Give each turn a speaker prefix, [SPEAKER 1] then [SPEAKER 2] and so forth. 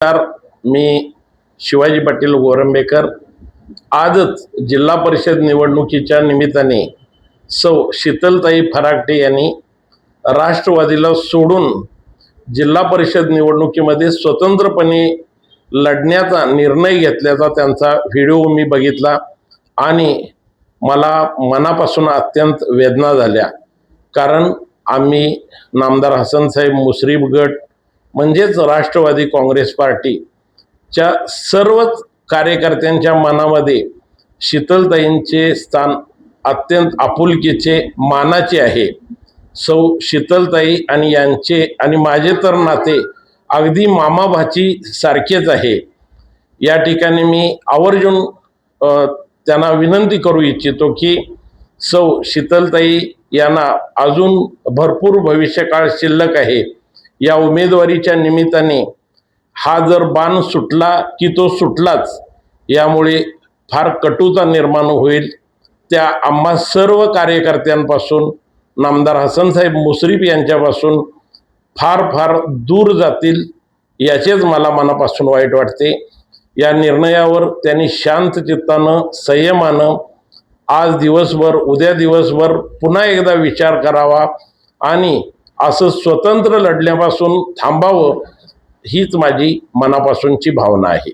[SPEAKER 1] नमस्कार मी शिवाजी पाटील गोरंबेकर आजच जिल्हा परिषद निवडणुकीच्या निमित्ताने सौ शीतलताई फराकटे यांनी राष्ट्रवादीला सोडून जिल्हा परिषद निवडणुकीमध्ये स्वतंत्रपणे लढण्याचा निर्णय घेतल्याचा त्यांचा व्हिडिओ मी बघितला आणि मला मनापासून अत्यंत वेदना झाल्या. कारण आम्ही नामदार हसनसाहेब मुश्रीफ गट म्हणजेच राष्ट्रवादी काँग्रेस पार्टीच्या सर्वच कार्यकर्त्यांच्या मनामध्ये शीतलताईंचे स्थान अत्यंत आपुलकीचे मानाचे आहे. सौ शीतलताई आणि यांचे आणि माझे तर नाते अगदी मामाभाची सारखेच आहे. या ठिकाणी मी आवर्जून त्यांना विनंती करू इच्छितो की सौ शीतलताई यांना अजून भरपूर भविष्यकाळ शिल्लक आहे. या उमेदवारीच्या निमित्ताने हा जर बाण सुटला की तो सुटलाच यामुळे फार कटुता निर्माण होईल. त्या आम्हा सर्व कार्यकर्त्यांपासून नामदार हसनसाहेब मुश्रीफ यांच्यापासून फार फार दूर जातील याचेच मला मनापासून वाईट वाटते. या निर्णयावर त्यांनी शांत चित्तानं संयमानं आज दिवसभर उद्या दिवसभर पुन्हा एकदा विचार करावा आणि असं स्वतंत्र लढण्यापासून थांबावं हीच माझी मनापासूनची भावना आहे.